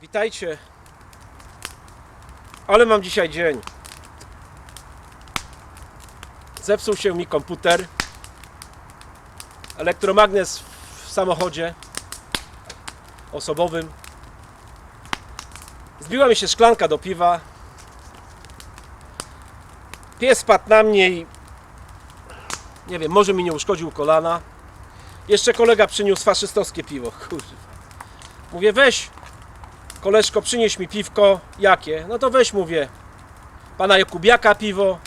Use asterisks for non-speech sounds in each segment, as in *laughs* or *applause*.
Witajcie. Ale mam dzisiaj dzień. Zepsuł się mi komputer. Elektromagnes w samochodzie osobowym. Zbiła mi się szklanka do piwa. Pies padł na mnie i nie wiem, może mi nie uszkodził kolana. Jeszcze kolega przyniósł faszystowskie piwo. Kurwa. Mówię, weź, koleżko, przynieś mi piwko. Jakie? No to weź, mówię, pana Jakubiaka piwo.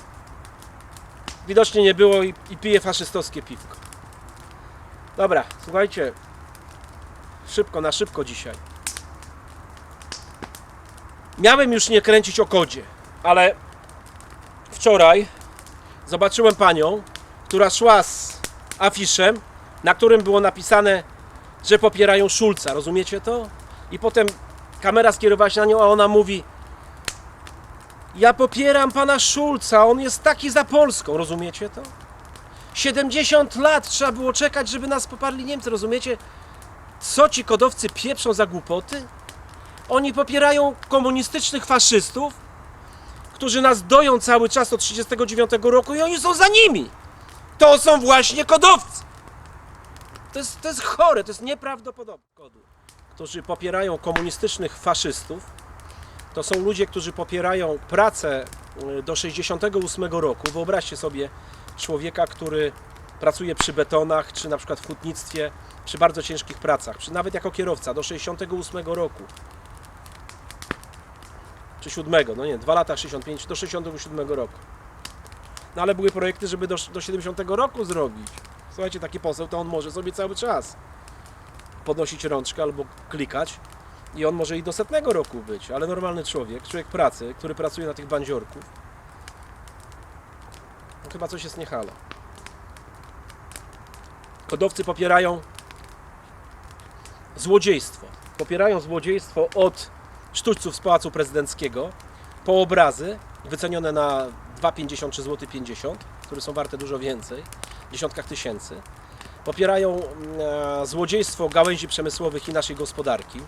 Widocznie nie było i, i pije faszystowskie piwko. Dobra, słuchajcie. Szybko, na szybko dzisiaj. Miałem już nie kręcić o kodzie, ale wczoraj zobaczyłem panią, która szła z afiszem, na którym było napisane, że popierają Szulca. Rozumiecie to? I potem kamera skierowała się na nią, a ona mówi: Ja popieram pana Szulca, on jest taki za Polską. Rozumiecie to? 70 lat trzeba było czekać, żeby nas poparli Niemcy. Rozumiecie? Co ci kodowcy pieprzą za głupoty? Oni popierają komunistycznych faszystów, którzy nas doją cały czas od 1939 roku i oni są za nimi. To są właśnie kodowcy. To jest, to jest chore, to jest nieprawdopodobne. Którzy popierają komunistycznych faszystów, to są ludzie, którzy popierają pracę y, do 68 roku. Wyobraźcie sobie człowieka, który pracuje przy betonach, czy na przykład w hutnictwie, przy bardzo ciężkich pracach, czy nawet jako kierowca do 68 roku. Czy 7, no nie, 2 lata 65, do 67 roku. No ale były projekty, żeby do, do 70 roku zrobić. Słuchajcie, taki poseł to on może sobie cały czas podnosić rączkę albo klikać i on może i do setnego roku być, ale normalny człowiek, człowiek pracy, który pracuje na tych bandziorków, chyba coś jest nie halo. Kodowcy popierają złodziejstwo. Popierają złodziejstwo od sztućców z Pałacu Prezydenckiego po obrazy wycenione na 2,50 czy złoty 50, które są warte dużo więcej, w dziesiątkach tysięcy. Popierają e, złodziejstwo gałęzi przemysłowych i naszej gospodarki.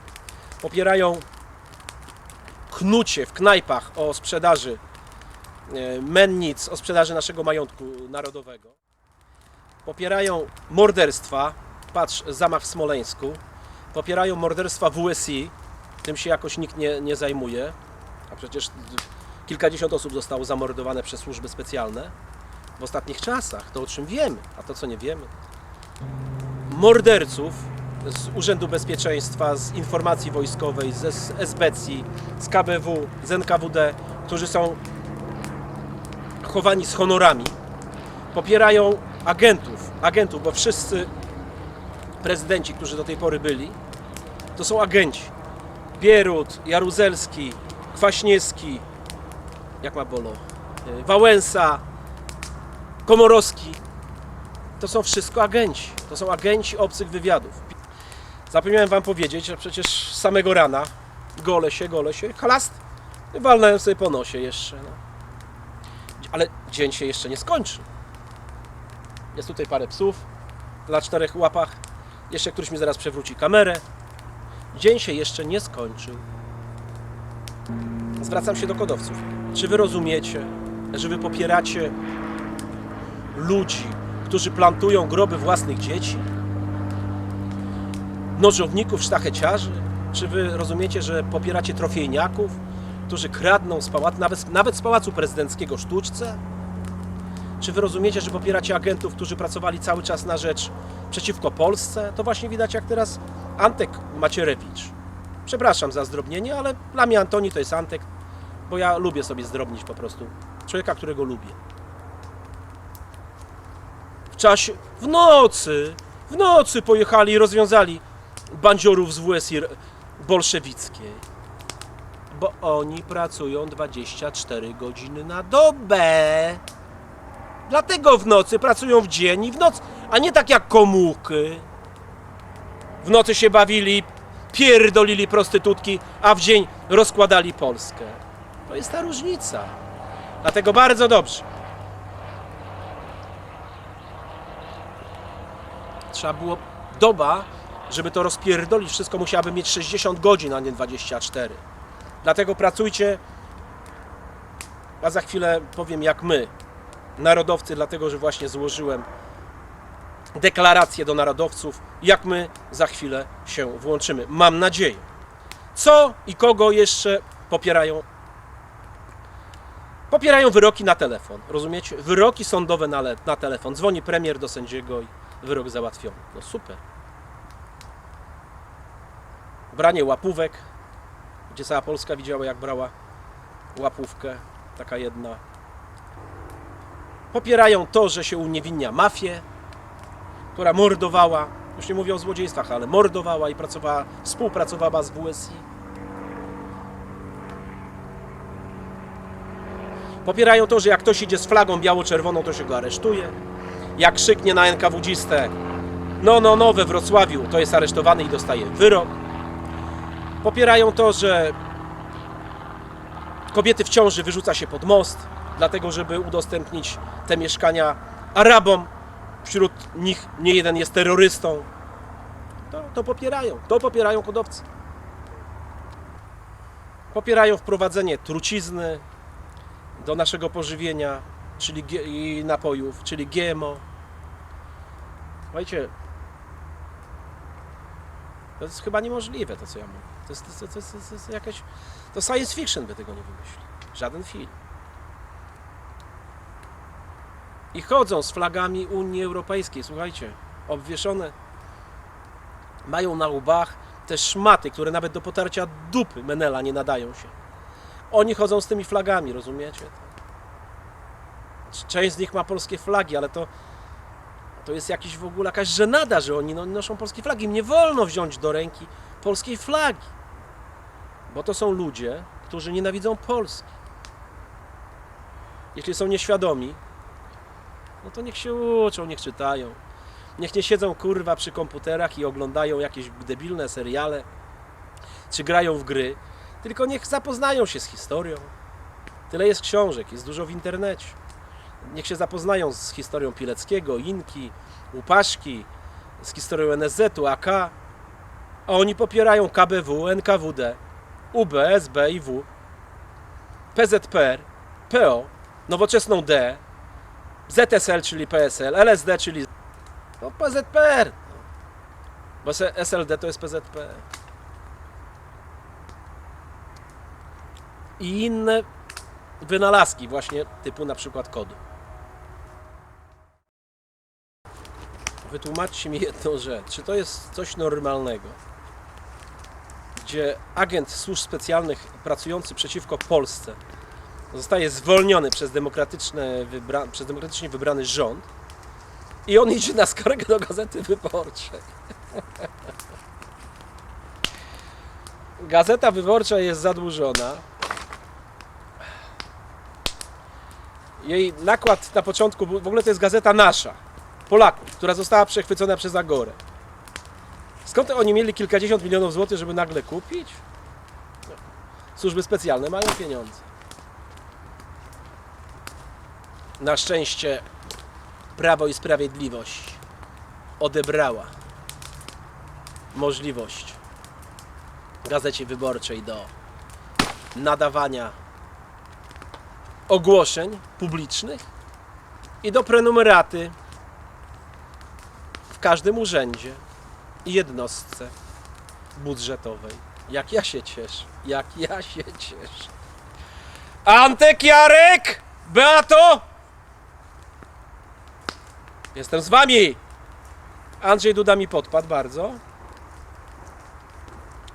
Popierają knucie w knajpach o sprzedaży e, mennic, o sprzedaży naszego majątku narodowego. Popierają morderstwa, patrz, zamach w Smoleńsku. Popierają morderstwa WSI, tym się jakoś nikt nie, nie zajmuje, a przecież kilkadziesiąt osób zostało zamordowane przez służby specjalne w ostatnich czasach, to o czym wiemy, a to co nie wiemy. Morderców z Urzędu Bezpieczeństwa, z Informacji Wojskowej, z S- SBC, z KBW, z NKWD, którzy są chowani z honorami, popierają agentów, agentów, bo wszyscy prezydenci, którzy do tej pory byli, to są agenci. Bierut, Jaruzelski, Kwaśniewski, jak ma bolo, y, Wałęsa, Komorowski. To są wszystko agenci. To są agenci obcych wywiadów. Zapomniałem wam powiedzieć, że przecież samego rana gole się, gole się, halast, walnąłem sobie po nosie jeszcze. No. Ale dzień się jeszcze nie skończy. Jest tutaj parę psów na czterech łapach. Jeszcze któryś mi zaraz przewróci kamerę. Dzień się jeszcze nie skończył. Zwracam się do kodowców. Czy wy rozumiecie, że wy popieracie ludzi, którzy plantują groby własnych dzieci? Nożowników, sztacheciarzy? Czy wy rozumiecie, że popieracie trofejniaków, którzy kradną z pałacu, nawet, nawet z pałacu prezydenckiego sztuczce? Czy wy rozumiecie, że popieracie agentów, którzy pracowali cały czas na rzecz przeciwko Polsce? To właśnie widać jak teraz Antek Macierewicz. Przepraszam za zdrobnienie, ale dla mnie Antoni to jest Antek, bo ja lubię sobie zdrobnić po prostu. Człowieka, którego lubię. Czasie, w nocy, w nocy pojechali i rozwiązali bandziorów z WSI bolszewickiej. Bo oni pracują 24 godziny na dobę. Dlatego w nocy pracują w dzień i w noc, a nie tak jak komuchy. W nocy się bawili, pierdolili prostytutki, a w dzień rozkładali Polskę. To jest ta różnica. Dlatego bardzo dobrze. Trzeba było doba żeby to rozpierdolić wszystko, musiałaby mieć 60 godzin, a nie 24. Dlatego pracujcie, a za chwilę powiem jak my, narodowcy, dlatego że właśnie złożyłem deklarację do narodowców, jak my za chwilę się włączymy. Mam nadzieję. Co i kogo jeszcze popierają? Popierają wyroki na telefon, rozumiecie? Wyroki sądowe na, na telefon. Dzwoni premier do sędziego i wyrok załatwiony. No super. Branie łapówek, gdzie cała Polska widziała jak brała łapówkę, taka jedna. Popierają to, że się uniewinnia mafię, która mordowała, już nie mówię o złodziejstwach, ale mordowała i pracowała, współpracowała z WSI. Popierają to, że jak ktoś idzie z flagą biało-czerwoną, to się go aresztuje. Jak krzyknie na NKWdzistę no, no, no we Wrocławiu, to jest aresztowany i dostaje wyrok. Popierają to, że kobiety w ciąży wyrzuca się pod most, dlatego żeby udostępnić te mieszkania Arabom. Wśród nich nie jeden jest terrorystą. To, to popierają, to popierają hodowcy. Popierają wprowadzenie trucizny do naszego pożywienia czyli i napojów, czyli GMO. Słuchajcie, to jest chyba niemożliwe to, co ja mówię. To jest, to, to, to, to jest jakaś... To science fiction by tego nie wymyślił. Żaden film. I chodzą z flagami Unii Europejskiej, słuchajcie, obwieszone. Mają na łbach te szmaty, które nawet do potarcia dupy Menela nie nadają się. Oni chodzą z tymi flagami, rozumiecie? Część z nich ma polskie flagi, ale to, to jest jakiś w ogóle jakaś żenada, że oni no, noszą polskie flagi. Im nie wolno wziąć do ręki polskiej flagi. Bo to są ludzie, którzy nienawidzą Polski. Jeśli są nieświadomi, no to niech się uczą, niech czytają. Niech nie siedzą kurwa przy komputerach i oglądają jakieś debilne seriale, czy grają w gry, tylko niech zapoznają się z historią. Tyle jest książek, jest dużo w internecie. Niech się zapoznają z historią Pileckiego, Inki, Łupaszki, z historią NSZ-u, AK. A oni popierają KBW, NKWD, UB, SB i W, PZPR, PO, Nowoczesną D, ZSL, czyli PSL, LSD, czyli no, PZPR. Bo SLD to jest PZPR. I inne wynalazki właśnie typu na przykład kodu. Wytłumaczcie mi jedną rzecz. Czy to jest coś normalnego? Gdzie agent służb specjalnych pracujący przeciwko Polsce zostaje zwolniony przez, demokratyczne wybra- przez demokratycznie wybrany rząd i on idzie na skargę do Gazety Wyborczej. *laughs* Gazeta Wyborcza jest zadłużona. Jej nakład na początku, w ogóle to jest gazeta nasza, Polaków, która została przechwycona przez Agorę. Skąd oni mieli kilkadziesiąt milionów złotych, żeby nagle kupić? Służby specjalne mają pieniądze. Na szczęście Prawo i Sprawiedliwość odebrała możliwość Gazecie Wyborczej do nadawania ogłoszeń publicznych i do prenumeraty każdym urzędzie i jednostce budżetowej. Jak ja się cieszę, jak ja się cieszę. Antek Jarek! Beato! Jestem z wami! Andrzej Duda mi podpadł bardzo.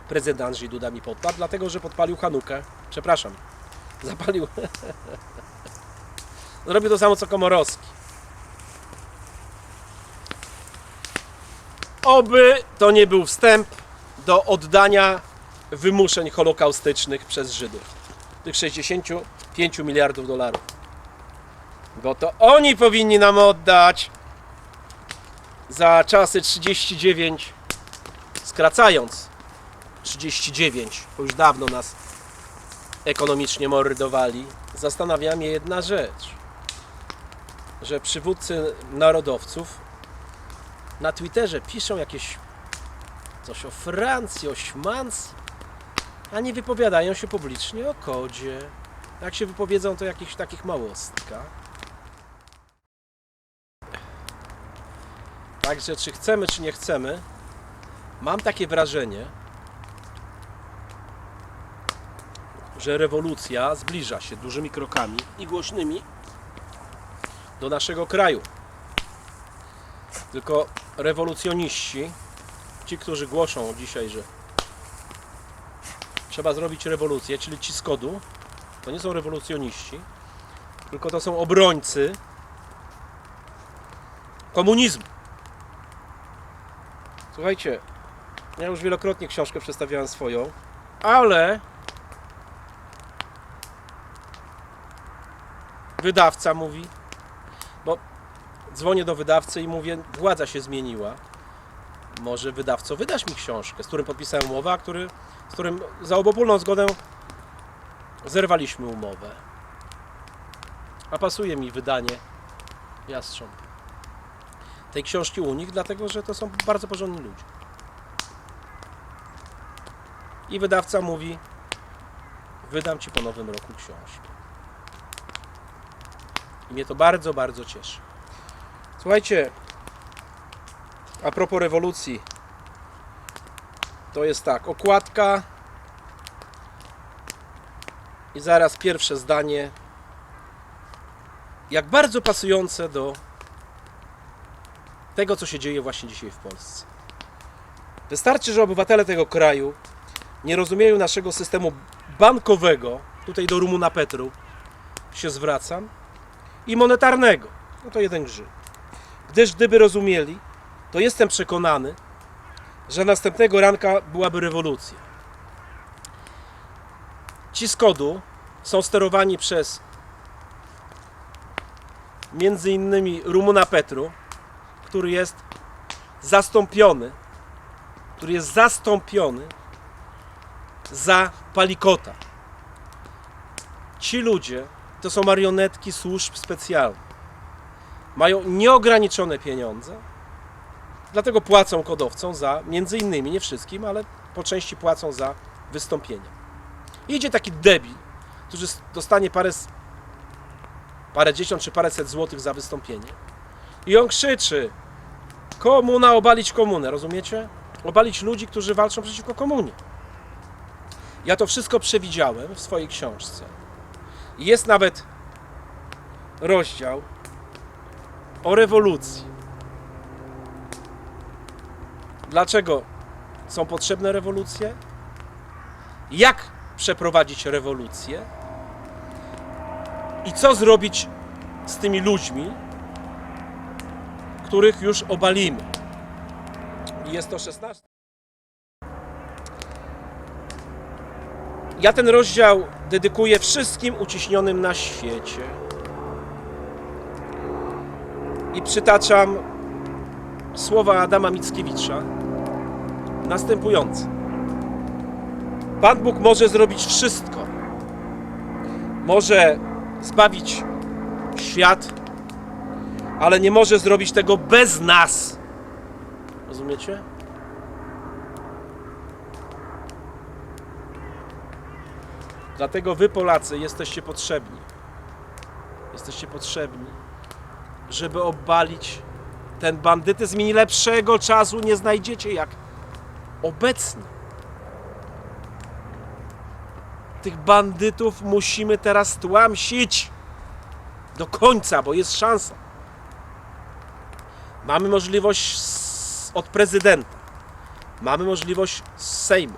Prezydent Andrzej Duda mi podpadł, dlatego że podpalił Hanukę. Przepraszam. Zapalił. *laughs* Zrobił to samo co Komorowski. Oby to nie był wstęp do oddania wymuszeń holokaustycznych przez Żydów. Tych 65 miliardów dolarów. Bo to oni powinni nam oddać za czasy 39, skracając 39, bo już dawno nas ekonomicznie mordowali, zastanawia mnie jedna rzecz, że przywódcy narodowców na Twitterze piszą jakieś coś o Francji, o Śmancji, a nie wypowiadają się publicznie o kodzie. Jak się wypowiedzą, to jakichś takich małostkach. Także czy chcemy, czy nie chcemy, mam takie wrażenie, że rewolucja zbliża się dużymi krokami i głośnymi do naszego kraju. Tylko rewolucjoniści, ci, którzy głoszą dzisiaj, że trzeba zrobić rewolucję, czyli ci z kodu, to nie są rewolucjoniści, tylko to są obrońcy komunizmu. Słuchajcie, ja już wielokrotnie książkę przedstawiałem swoją, ale wydawca mówi, dzwonię do wydawcy i mówię, władza się zmieniła. Może wydawco wydasz mi książkę, z którym podpisałem umowę, a który, z którym za obopólną zgodę zerwaliśmy umowę. A pasuje mi wydanie Jastrząb tej książki u nich, dlatego że to są bardzo porządni ludzie. I wydawca mówi: Wydam ci po nowym roku książkę. I mnie to bardzo, bardzo cieszy. Słuchajcie, a propos rewolucji, to jest tak: okładka i zaraz pierwsze zdanie. Jak bardzo pasujące do tego, co się dzieje właśnie dzisiaj w Polsce. Wystarczy, że obywatele tego kraju nie rozumieją naszego systemu bankowego, tutaj do Rumuna Petru się zwracam, i monetarnego. No to jeden grzyb. Gdyż gdyby rozumieli, to jestem przekonany, że następnego ranka byłaby rewolucja. Ci z kodu są sterowani przez między innymi Rumuna Petru, który jest zastąpiony, który jest zastąpiony za palikota. Ci ludzie to są marionetki służb specjalnych. Mają nieograniczone pieniądze, dlatego płacą kodowcom za, między innymi, nie wszystkim, ale po części płacą za wystąpienia. Idzie taki debil, który dostanie parę, parę dziesiąt czy paręset złotych za wystąpienie i on krzyczy: Komuna, obalić komunę, rozumiecie? Obalić ludzi, którzy walczą przeciwko komunie. Ja to wszystko przewidziałem w swojej książce. Jest nawet rozdział o rewolucji. Dlaczego są potrzebne rewolucje? Jak przeprowadzić rewolucję? I co zrobić z tymi ludźmi, których już obalimy. I jest to 16. Ja ten rozdział dedykuję wszystkim uciśnionym na świecie. I przytaczam słowa Adama Mickiewicza następujące. Pan Bóg może zrobić wszystko. Może zbawić świat ale nie może zrobić tego bez nas. Rozumiecie? Dlatego wy, Polacy, jesteście potrzebni. Jesteście potrzebni, żeby obalić ten bandytyzm i lepszego czasu nie znajdziecie jak obecnie. Tych bandytów musimy teraz tłamsić do końca, bo jest szansa. Mamy możliwość od prezydenta, mamy możliwość z Sejmu,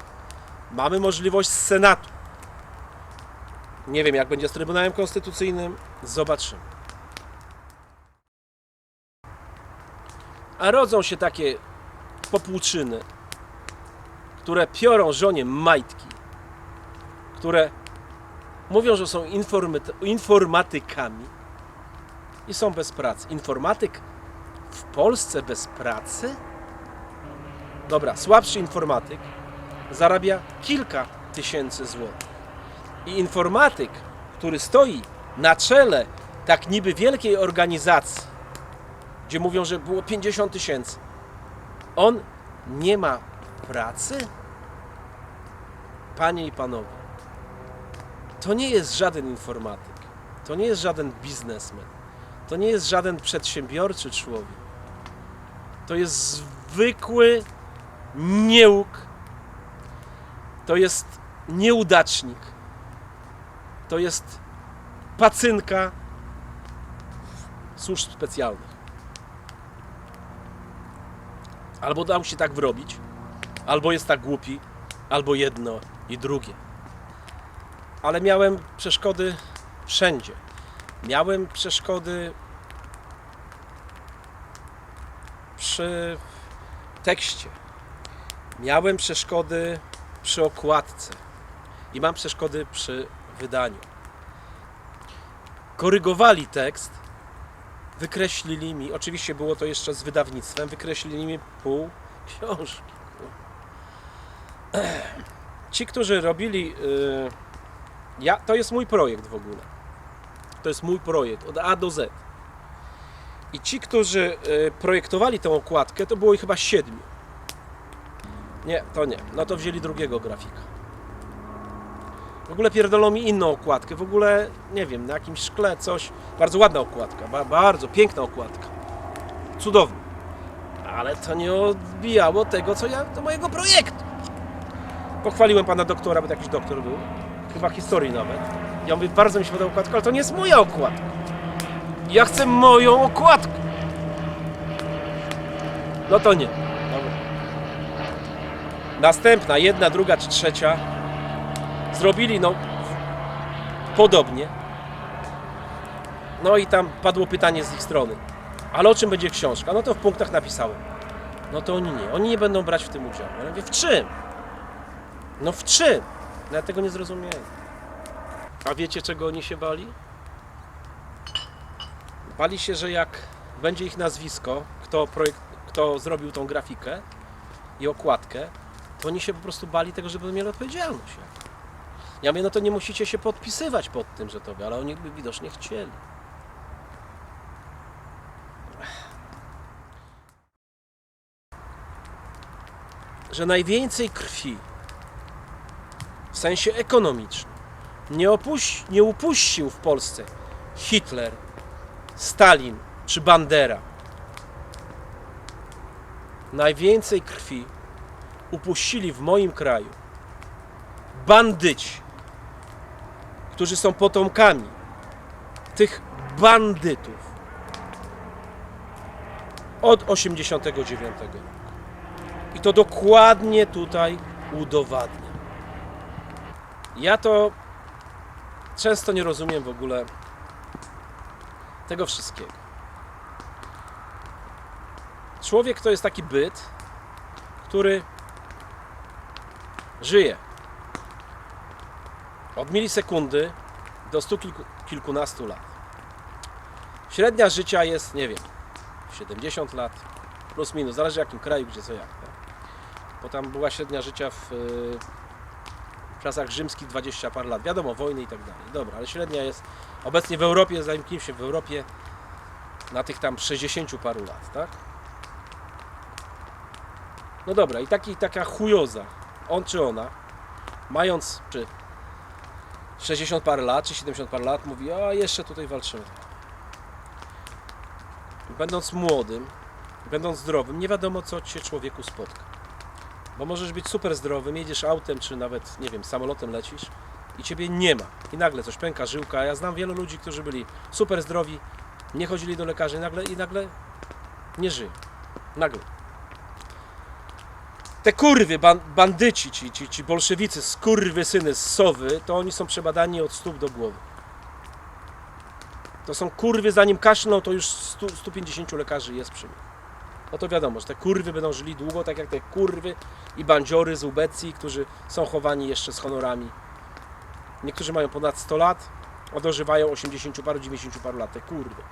mamy możliwość z Senatu. Nie wiem, jak będzie z Trybunałem Konstytucyjnym, zobaczymy. A rodzą się takie popłuczyny, które piorą żonie majtki, które mówią, że są informatykami i są bez pracy. Informatyk w Polsce bez pracy? Dobra, słabszy informatyk zarabia kilka tysięcy złotych. I informatyk, który stoi na czele tak niby wielkiej organizacji, gdzie mówią, że było 50 tysięcy, on nie ma pracy? Panie i panowie, to nie jest żaden informatyk, to nie jest żaden biznesmen, to nie jest żaden przedsiębiorczy człowiek. To jest zwykły nieuk, to jest nieudacznik, to jest pacynka służb specjalnych. Albo dał się tak wrobić, albo jest tak głupi, albo jedno i drugie. Ale miałem przeszkody wszędzie. Miałem przeszkody przy tekście. Miałem przeszkody przy okładce. I mam przeszkody przy wydaniu. Korygowali tekst, wykreślili mi, oczywiście było to jeszcze z wydawnictwem, wykreślili mi pół książki. *clears throat* Ci, którzy robili. y, ja, to jest mój projekt w ogóle. To jest mój projekt od A do Z. I ci, którzy y, projektowali tę okładkę, to było ich chyba siedmiu. Nie, to nie. No to wzięli drugiego grafika. W ogóle pierdolą mi inną okładkę. W ogóle, nie wiem, na jakimś szkle coś. Bardzo ładna okładka. Ba bardzo piękna okładka. Cudowna. Ale to nie odbijało tego, co ja, do mojego projektu. Pochwaliłem pana doktora, bo to jakiś doktor był. Chyba historii nawet. Ja mówię, bardzo mi się podoba okładka, ale to nie jest moja okładka. Ja chcę moją okładkę. No to nie. Dobra. Następna, jedna, druga czy trzecia zrobili no podobnie. No i tam padło pytanie z ich strony. Ale o czym będzie książka? No to w punktach napisałem. No to oni nie. Oni nie będą brać w tym udziału. Ja mówię, w czym? No w czym? No ja tego nie zrozumiałem. A wiecie czego oni się bali? Bali się, że jak będzie ich nazwisko, kto, projekt, kto zrobił tą grafikę i okładkę, to oni się po prostu bali tego, że będą mieli odpowiedzialność. Ja mówię, no to nie musicie się podpisywać pod tym, że to wy, ale oni by widocznie chcieli. Że najwięcej krwi w sensie ekonomicznym nie, opuś, nie upuścił w Polsce Hitler, Stalin czy Bandera. Najwięcej krwi upuścili w moim kraju bandyci, którzy są potomkami tych bandytów od 89 roku. I to dokładnie tutaj udowadnia. Ja to często nie rozumiem w ogóle tego wszystkiego. Człowiek to jest taki byt, który żyje od milisekundy do stu kilku, kilkunastu lat. Średnia życia jest, nie wiem, 70 lat, plus minus, zależy w jakim kraju, gdzie co jak. Tak? Bo tam była średnia życia w, y, w czasach rzymskich 20 par lat. Wiadomo, wojny i tak dalej. Dobra, ale średnia jest obecnie w Europie, zamknijmy się w Europie, na tych tam 60 paru lat, tak? No dobra, i taki, taka chujoza, on czy ona, mając czy 60 parę lat, czy 70 parę lat, mówi, a jeszcze tutaj walczymy. Będąc młodym, będąc zdrowym, nie wiadomo co ci się człowieku spotka. Bo możesz być super zdrowym, jedziesz autem, czy nawet, nie wiem, samolotem lecisz i ciebie nie ma. I nagle coś pęka żyłka. Ja znam wielu ludzi, którzy byli super zdrowi, nie chodzili do lekarzy i nagle, i nagle nie żyją. Nagle. Te kurwy, ban, bandyci, ci, ci, ci bolszewicy, skurwy syny z sowy, to oni są przebadani od stóp do głowy. To są kurwy, zanim kaszlą, to już 100, 150 lekarzy jest przy nich. No to wiadomo, że te kurwy będą żyli długo, tak jak te kurwy i bandziory z Ubecji, którzy są chowani jeszcze z honorami. Niektórzy mają ponad 100 lat, a dożywają 80 paru, 90 paru lat. Te kurwy.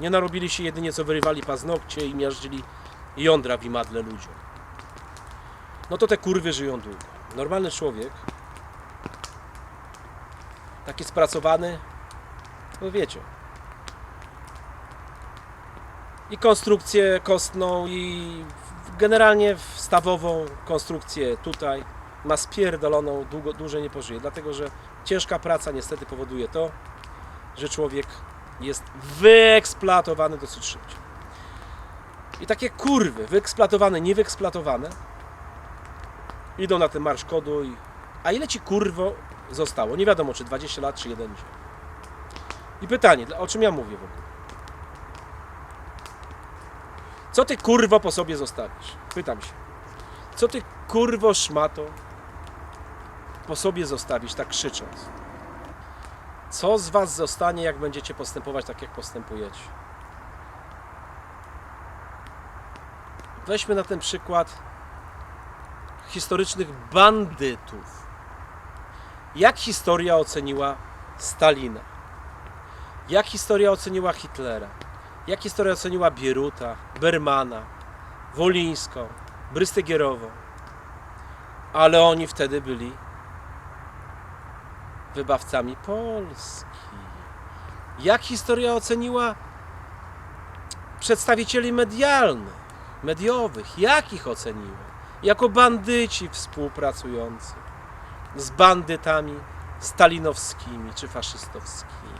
Nie narobili się jedynie co wyrywali paznokcie i miażdżyli jądra w imadle ludziom. No to te kurwy żyją długo. Normalny człowiek, taki spracowany, no wiecie, i konstrukcję kostną, i generalnie wstawową konstrukcję tutaj ma spierdoloną, długo, dłużej nie pożyje, dlatego że ciężka praca niestety powoduje to, że człowiek jest wyeksploatowany dosyć szybko. I takie kurwy, wyeksploatowane, niewyeksploatowane, idą na ten marsz kodu i... A ile ci kurwo zostało? Nie wiadomo, czy 20 lat, czy jeden dzień. I pytanie, o czym ja mówię w ogóle? Co ty kurwo po sobie zostawisz? Pytam się. Co ty kurwo szmato po sobie zostawisz, tak krzycząc? Co z was zostanie, jak będziecie postępować tak, jak postępujecie? Weźmy na ten przykład historycznych bandytów. Jak historia oceniła Stalina? Jak historia oceniła Hitlera? Jak historia oceniła Bieruta, Bermana, Wolińską, Brystygierową? Ale oni wtedy byli wybawcami Polski. Jak historia oceniła przedstawicieli medialnych, mediowych? Jak ich oceniła? Jako bandyci współpracujący z bandytami stalinowskimi czy faszystowskimi.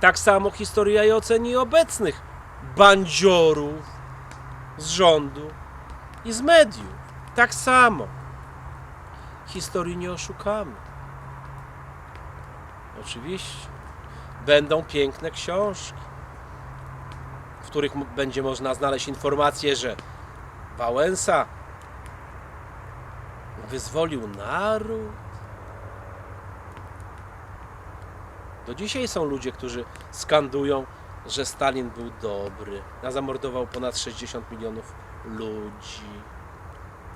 Tak samo historia i oceni obecnych bandziorów z rządu i z mediów. Tak samo. Historii nie oszukamy. Oczywiście. Będą piękne książki, których będzie można znaleźć informację, że Wałęsa wyzwolił naród. Do dzisiaj są ludzie, którzy skandują, że Stalin był dobry, a zamordował ponad 60 milionów ludzi.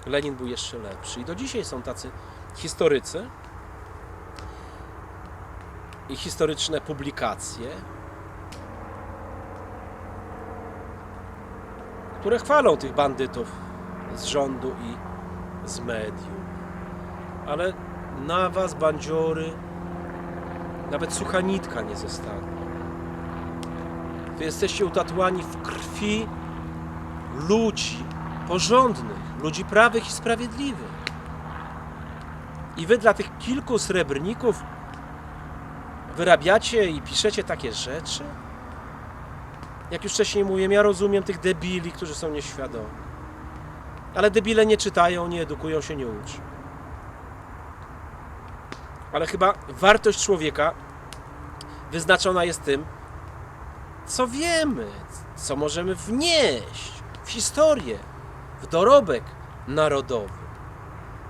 Lenin był jeszcze lepszy. I do dzisiaj są tacy historycy i historyczne publikacje, które chwalą tych bandytów z rządu i z mediów. Ale na was, bandziory, nawet sucha nitka nie zostanie. Wy jesteście utatuani w krwi ludzi porządnych, ludzi prawych i sprawiedliwych. I wy dla tych kilku srebrników wyrabiacie i piszecie takie rzeczy? Jak już wcześniej mówiłem, ja rozumiem tych debili, którzy są nieświadomi. Ale debile nie czytają, nie edukują się, nie uczą. Ale chyba wartość człowieka wyznaczona jest tym, co wiemy, co możemy wnieść w historię, w dorobek narodowy.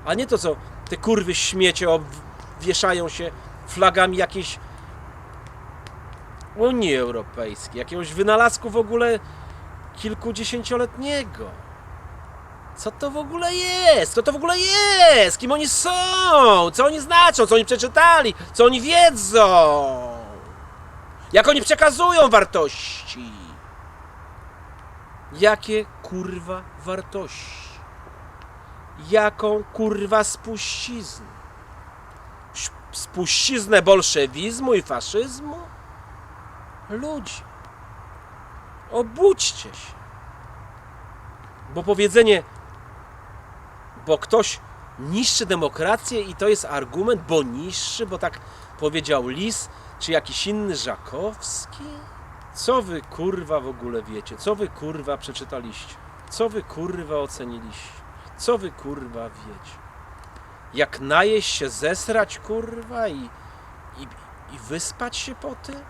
A nie to, co te kurwy śmiecie obwieszają się flagami jakiejś Unii Europejskiej, jakiegoś wynalazku w ogóle kilkudziesięcioletniego. Co to w ogóle jest? Co to w ogóle jest? Kim oni są? Co oni znaczą? Co oni przeczytali? Co oni wiedzą? Jak oni przekazują wartości? Jakie kurwa wartości? Jaką kurwa spuściznę? Spuściznę bolszewizmu i faszyzmu? Ludzie, obudźcie się. Bo powiedzenie, bo ktoś niszczy demokrację i to jest argument, bo niszczy, bo tak powiedział Lis, czy jakiś inny Żakowski? Co wy kurwa w ogóle wiecie? Co wy kurwa przeczytaliście? Co wy kurwa oceniliście? Co wy kurwa wiecie? Jak najeść się, zesrać kurwa i, i, i wyspać się po tym?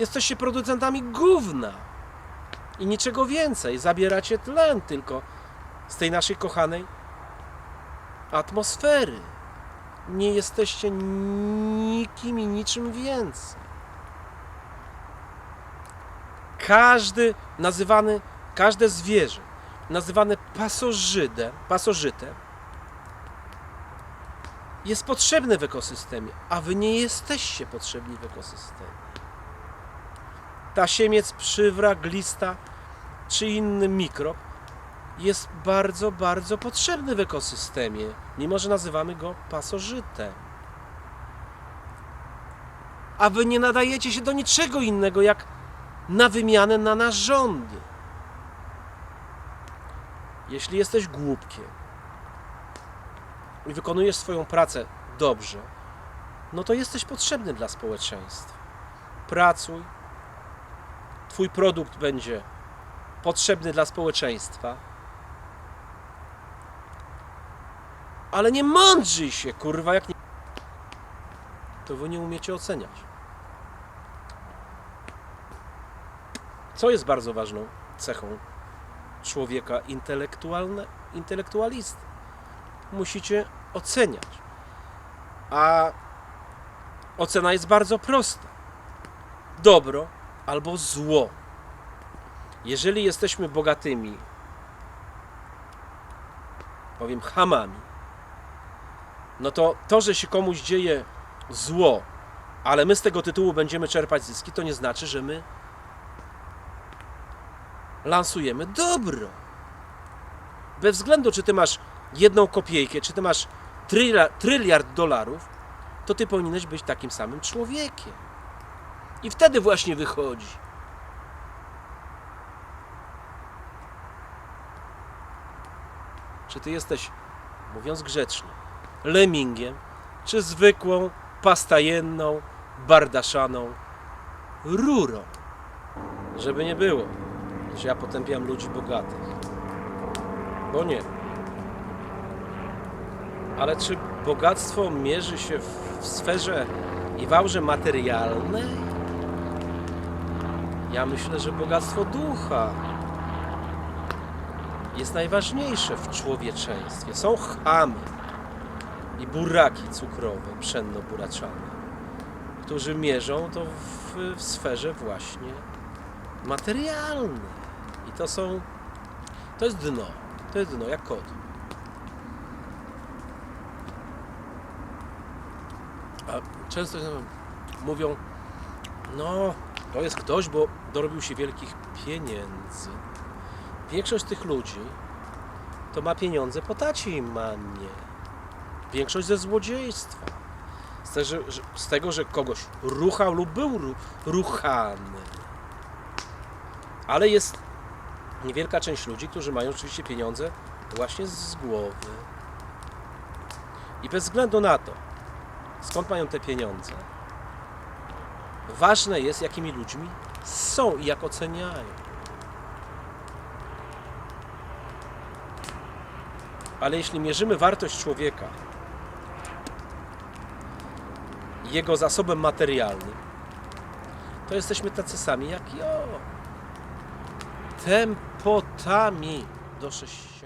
Jesteście producentami gówna i niczego więcej. Zabieracie tlen tylko z tej naszej kochanej atmosfery. Nie jesteście nikim i niczym więcej. Każdy nazywany, każde zwierzę nazywane pasożytem, pasożytem jest potrzebne w ekosystemie, a wy nie jesteście potrzebni w ekosystemie tasiemiec, przywra, glista czy inny mikrob jest bardzo, bardzo potrzebny w ekosystemie, mimo że nazywamy go pasożytem. A wy nie nadajecie się do niczego innego jak na wymianę na narządy. Jeśli jesteś głupkiem i wykonujesz swoją pracę dobrze, no to jesteś potrzebny dla społeczeństwa. Pracuj, Twój produkt będzie potrzebny dla społeczeństwa. Ale nie mądrzyj się, kurwa, jak nie. To wy nie umiecie oceniać. Co jest bardzo ważną cechą człowieka intelektualne, intelektualisty? Musicie oceniać. A ocena jest bardzo prosta. Dobro albo zło. Jeżeli jesteśmy bogatymi, powiem hamami, no to to, że się komuś dzieje zło, ale my z tego tytułu będziemy czerpać zyski, to nie znaczy, że my lansujemy dobro. Bez względu, czy ty masz jedną kopiejkę, czy ty masz tryla, tryliard dolarów, to ty powinieneś być takim samym człowiekiem. I wtedy właśnie wychodzi. Czy ty jesteś, mówiąc grzecznie, lemingiem, czy zwykłą, pastajenną, bardaszaną rurą? Żeby nie było, że ja potępiam ludzi bogatych. Bo nie. Ale czy bogactwo mierzy się w, sferze i w aurze materialnej? Ja myślę, że bogactwo ducha jest najważniejsze w człowieczeństwie. Są chamy i buraki cukrowe, pszenno-buraczane, którzy mierzą to w, w sferze właśnie materialnej. I to są. To jest dno. To jest dno, jak kod. A często mówią, no, to jest ktoś, bo dorobił się wielkich pieniędzy. Większość tych ludzi to ma pieniądze po tacie i mamie. Większość ze złodziejstwa. Z tego, że, z tego, że kogoś ruchał lub był ru, ruchany. Ale jest niewielka część ludzi, którzy mają oczywiście pieniądze właśnie z głowy. I bez względu na to, skąd mają te pieniądze, ważne jest, jakimi ludźmi są i jak oceniają. Ale jeśli mierzymy wartość człowieka jego zasobem materialnym, to jesteśmy tacy sami jak jo. Tempotami do sześcian.